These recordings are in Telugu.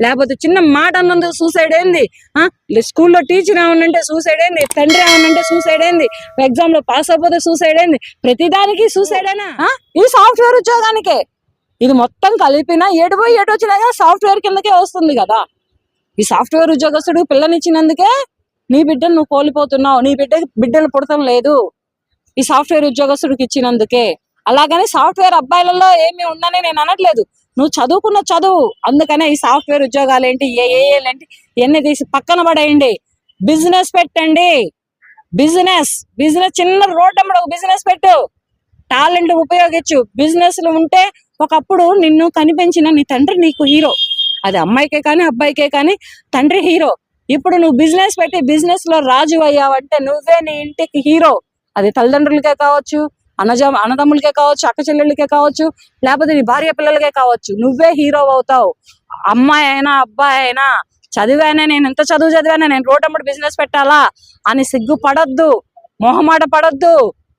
లేకపోతే చిన్న మాట అన్నందుకు సూసైడ్ ఏంది? ఆ? స్కూల్లో టీచర్ ఏమనంటే సూసైడ్ ఏంది? తండ్రి ఏమనంటే సూసైడ్ ఏంది? ఎగ్జామ్లో పాస్ అయిపోతే సూసైడ్ ఏంది? ప్రతిదానికి సూసైడ్ అయినా ఈ సాఫ్ట్వేర్ ఉద్యోగానికే. ఇది మొత్తం కలిపినా ఏడు పోయి ఏడు వచ్చినా సాఫ్ట్వేర్ కిందకే వస్తుంది కదా. ఈ సాఫ్ట్వేర్ ఉద్యోగస్తుడు పిల్లనిచ్చినందుకే నీ బిడ్డను నువ్వు కోల్పోతున్నావు నీ బిడ్డ బిడ్డలు పుడతం లేదు. ఈ సాఫ్ట్వేర్ ఉద్యోగస్తుడికి ఇచ్చినందుకే. అలాగని సాఫ్ట్వేర్ అబ్బాయిలలో ఏమి ఉందని నేను అనట్లేదు. నువ్వు చదువుకున్న చదువు. అందుకనే ఈ సాఫ్ట్వేర్ ఉద్యోగాలు ఏంటి ఏ ఏంటి ఇవన్నీ తీసి పక్కన పడేయండి. బిజినెస్ పెట్టండి. బిజినెస్ బిజినెస్ చిన్న రోడ్ అమ్మడు ఒక బిజినెస్ పెట్టు. టాలెంట్ ఉపయోగించు. బిజినెస్లో ఉంటే ఒకప్పుడు నిన్ను కనిపించిన నీ తండ్రి నీకు హీరో. అది అమ్మాయికే కానీ అబ్బాయికే కానీ తండ్రి హీరో. ఇప్పుడు నువ్వు బిజినెస్ పెట్టి బిజినెస్లో రాజు అయ్యావంటే నువ్వే నీ ఇంటికి హీరో. అది తల్లిదండ్రులకే కావచ్చు అనజ అన్నదమ్ములకే కావచ్చు అక్క చెల్లెళ్ళకే కావచ్చు లేకపోతే నీ భార్య పిల్లలకే కావచ్చు నువ్వే హీరో అవుతావు. అమ్మాయి అయినా అబ్బాయి అయినా చదివానే నేను ఎంత చదువు చదివానే నేను రోడ్డు బిజినెస్ పెట్టాలా అని సిగ్గు పడొద్దు మొహమాట పడొద్దు.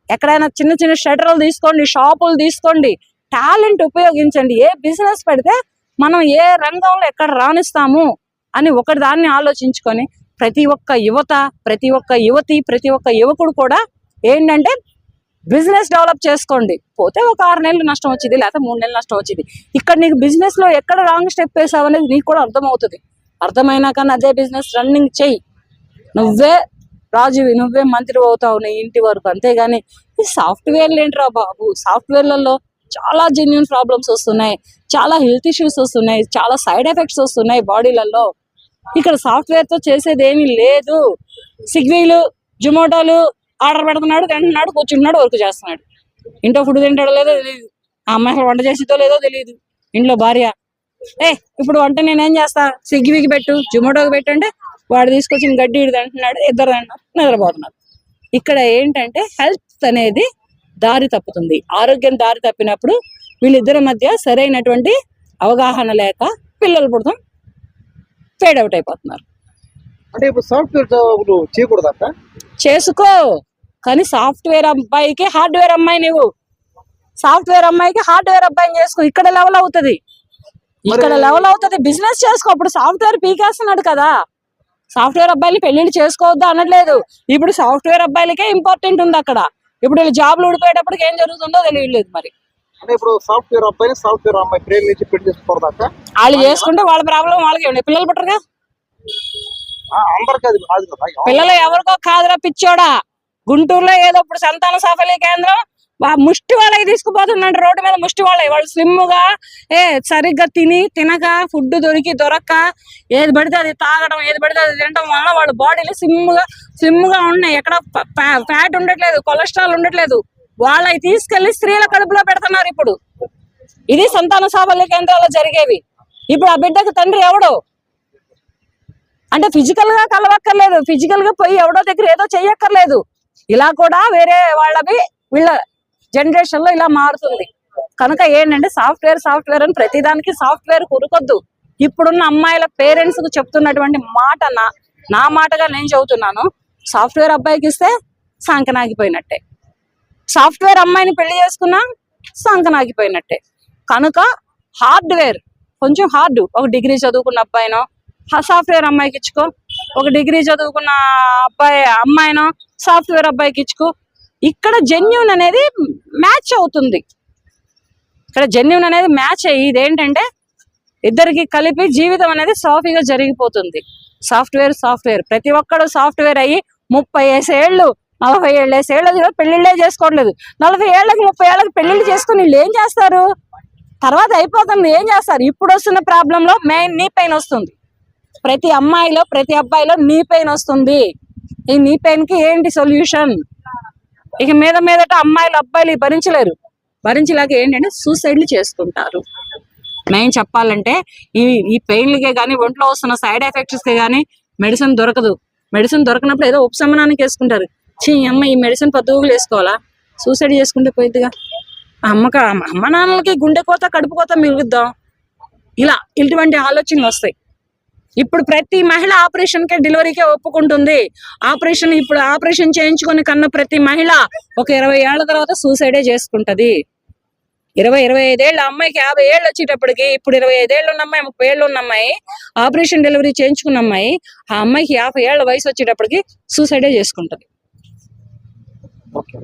ఎక్కడైనా చిన్న చిన్న షటర్లు తీసుకోండి షాపులు తీసుకోండి టాలెంట్ ఉపయోగించండి. ఏ బిజినెస్ పెడితే మనం ఏ రంగంలో ఎక్కడ రాణిస్తాము అని ఒకటి దాన్ని ఆలోచించుకొని ప్రతి ఒక్క యువత ప్రతి ఒక్క యువతి ప్రతి ఒక్క యువకుడు కూడా ఏంటంటే బిజినెస్ డెవలప్ చేసుకోండి. పోతే ఒక ఆరు నెలలు నష్టం వచ్చింది లేకపోతే మూడు నెలలు నష్టం వచ్చింది. ఇక్కడ నీకు బిజినెస్లో ఎక్కడ రాంగ్ స్టెప్ వేసావు అనేది నీకు కూడా అర్థమవుతుంది. కానీ అదే బిజినెస్ రన్నింగ్ చెయ్యి నువ్వే రాజువి నువ్వే మంత్రి అవుతావు నీ ఇంటి వరకు. అంతేగాని ఈ సాఫ్ట్వేర్లు ఏంట్రా బాబు? సాఫ్ట్వేర్లలో చాలా జెన్యున్ ప్రాబ్లమ్స్ వస్తున్నాయి. చాలా హెల్త్ ఇష్యూస్ వస్తున్నాయి. చాలా సైడ్ ఎఫెక్ట్స్ వస్తున్నాయి బాడీలలో ఇక్కడ సాఫ్ట్వేర్తో చేసేది ఏమీ లేదు. సిగ్వీలు జొమాటోలు ఆర్డర్ పెడుతున్నాడు తింటున్నాడు కూర్చుంటున్నాడు వర్క్ చేస్తున్నాడు. ఇంట్లో ఫుడ్ తింటాడో లేదో తెలియదు ఆ అమ్మాయి వంట చేసేదో లేదో తెలియదు ఇంట్లో భార్య. ఏ ఇప్పుడు వంట నేనేం చేస్తా? స్విగ్గీకి పెట్టు జొమాటోకి పెట్టు అంటే వాడు తీసుకొచ్చిన గడ్డి ఇడి తింటున్నాడు ఇద్దరు తింటున్నారు నిద్రపోతున్నారు. ఇక్కడ ఏంటంటే హెల్త్ అనేది దారి తప్పుతుంది. ఆరోగ్యం దారి తప్పినప్పుడు వీళ్ళిద్దరి మధ్య సరైనటువంటి అవగాహన లేక పిల్లలు పుడతాం ఫేడ్ అవుట్ అయిపోతున్నారు. అంటే ఇప్పుడు సాఫ్ట్వేర్ చేయకూడదు చేసుకో. కానీ సాఫ్ట్వేర్ అబ్బాయికి హార్డ్వేర్ అమ్మాయి నువ్వు సాఫ్ట్వేర్ అమ్మాయికి హార్డ్వేర్ అబ్బాయిని చేసుకో. ఇక్కడ లెవెల్ అవుతుంది. ఇక్కడ లెవెల్ అవుతుంది. బిజినెస్ చేసుకో. అప్పుడు సాఫ్ట్వేర్ పీకేస్తున్నాడు కదా. సాఫ్ట్వేర్ అబ్బాయిలు పెళ్ళిళ్ళు చేసుకోవద్దు అనట్లేదు. ఇప్పుడు సాఫ్ట్వేర్ అబ్బాయిలకే ఇంపార్టెంట్ ఉంది అక్కడ. ఇప్పుడు వీళ్ళు జాబ్లు ఊడిపోయేటప్పటికి ఏం జరుగుతుందో తెలియట్లేదు మరి. ఇప్పుడు సాఫ్ట్వేర్ అబ్బాయిని సాఫ్ట్వేర్ అమ్మాయి ప్రేమించి పెళ్ళి వాళ్ళు చేసుకుంటే వాళ్ళ ప్రాబ్లం వాళ్ళకి ఉండే పిల్లలు పుట్టరుగా? పిల్లలు ఎవరికో కాదురా పిచ్చోడా? గుంటూరులో ఏదో ఇప్పుడు సంతాన సాఫల్య కేంద్రం ముష్టి వాళ్ళకి తీసుకుపోతున్నాడు రోడ్డు మీద ముష్టి వాళ్ళకి వాళ్ళు స్లిమ్గా ఏ సరిగ్గా తిని తినక ఫుడ్ దొరికి దొరక్క ఏది పడితే అది తాగడం ఏది పడితే అది తినడం వల్ల వాళ్ళ బాడీలు స్లిమ్గా గా గా ఉన్నాయి. ఎక్కడ ఫ్యాట్ ఉండట్లేదు కొలెస్ట్రాల్ ఉండట్లేదు. వాళ్ళకి తీసుకెళ్ళి స్త్రీల కడుపులో పెడుతున్నారు ఇప్పుడు. ఇది సంతాన సాఫల్య కేంద్రాల్లో జరిగేవి. ఇప్పుడు ఆ బిడ్డకు తండ్రి ఎవడు? అంటే ఫిజికల్గా కలవక్కర్లేదు. ఫిజికల్గా పోయి ఎవడో దగ్గర ఏదో చెయ్యక్కర్లేదు ఇలా కూడా వేరే వాళ్ళవి వీళ్ళ జనరేషన్లో ఇలా మారుతుంది. కనుక ఏంటంటే సాఫ్ట్వేర్ సాఫ్ట్వేర్ అని ప్రతిదానికి సాఫ్ట్వేర్ కురుకొద్దు. ఇప్పుడున్న అమ్మాయిల పేరెంట్స్కు చెప్తున్నటువంటి మాట నా నా మాటగా నేను చెబుతున్నాను సాఫ్ట్వేర్ అబ్బాయికి ఇస్తే సంకనాగిపోయినట్టే. సాఫ్ట్వేర్ అమ్మాయిని పెళ్ళి చేసుకున్నా సంకనాగిపోయినట్టే. కనుక హార్డ్వేర్ కొంచెం హార్డ్ ఒక డిగ్రీ చదువుకున్న అబ్బాయినో సాఫ్ట్వేర్ అమ్మాయికి ఇచ్చుకో ఒక డిగ్రీ చదువుకున్న అబ్బాయి అమ్మాయినో సాఫ్ట్వేర్ అబ్బాయికి ఇచ్చుకో. ఇక్కడ జెన్యున్ అనేది మ్యాచ్ అవుతుంది. ఇక్కడ జెన్యున్ అనేది మ్యాచ్ అయ్యి ఇదేంటంటే ఇద్దరికి కలిపి జీవితం అనేది సాఫీగా జరిగిపోతుంది. Software software. ప్రతి ఒక్కడు సాఫ్ట్వేర్ అయ్యి ముప్పై ఏళ్ళు నలభై ఏళ్ళు ఏళ్ళు పెళ్ళిళ్ళే చేసుకోవట్లేదు. నలభై ఏళ్ళకి ముప్పై ఏళ్ళకి పెళ్ళిళ్ళు చేసుకుని వీళ్ళు ఏం చేస్తారు? తర్వాత అయిపోతుంది ఏం చేస్తారు? ఇప్పుడు వస్తున్న ప్రాబ్లంలో మెయిన్ నీ పెయిన్ వస్తుంది. ప్రతి అమ్మాయిలో ప్రతి అబ్బాయిలో నీ పెయిన్ వస్తుంది. ఈ నీ పెయిన్కి ఏంటి సొల్యూషన్? ఇక మీద మీదట అమ్మాయిలు అబ్బాయిలు భరించలేరు. భరించలేక ఏంటంటే సూసైడ్లు చేసుకుంటారు. మెయిన్ చెప్పాలంటే ఈ ఈ పెయిన్లకే కానీ ఒంట్లో వస్తున్న సైడ్ ఎఫెక్ట్స్కి కానీ మెడిసిన్ దొరకదు. మెడిసిన్ దొరకనప్పుడు ఏదో ఉపశమనానికి వేసుకుంటారు. చీ ఈ అమ్మ ఈ మెడిసిన్ పద్దుగులు వేసుకోవాలా? సూసైడ్ చేసుకుంటే పోయిద్దిగా. అమ్మక అమ్మ నాన్నలకి గుండె కోత కడుపు కోత మిగుద్దాం ఇలా ఇటువంటి ఆలోచనలు వస్తాయి. ఇప్పుడు ప్రతి మహిళ ఆపరేషన్కే డెలివరీకే ఒప్పుకుంటుంది. ఆపరేషన్ ఇప్పుడు ఆపరేషన్ చేయించుకొని కన్న ప్రతి మహిళ ఒక ఇరవై ఏళ్ళ తర్వాత సూసైడే చేసుకుంటది. ఇరవై ఇరవై ఐదేళ్ళ అమ్మాయికి యాభై ఏళ్ళు వచ్చేటప్పటికి ఇప్పుడు ఇరవై ఐదేళ్ళు ఉన్న అమ్మాయి ముప్పై ఏళ్ళు ఉన్న అమ్మాయి ఆపరేషన్ డెలివరీ చేయించుకున్న అమ్మాయి ఆ అమ్మాయికి యాభై ఏళ్ళ వయసు వచ్చేటప్పటికి సూసైడే చేసుకుంటది. ఓకే.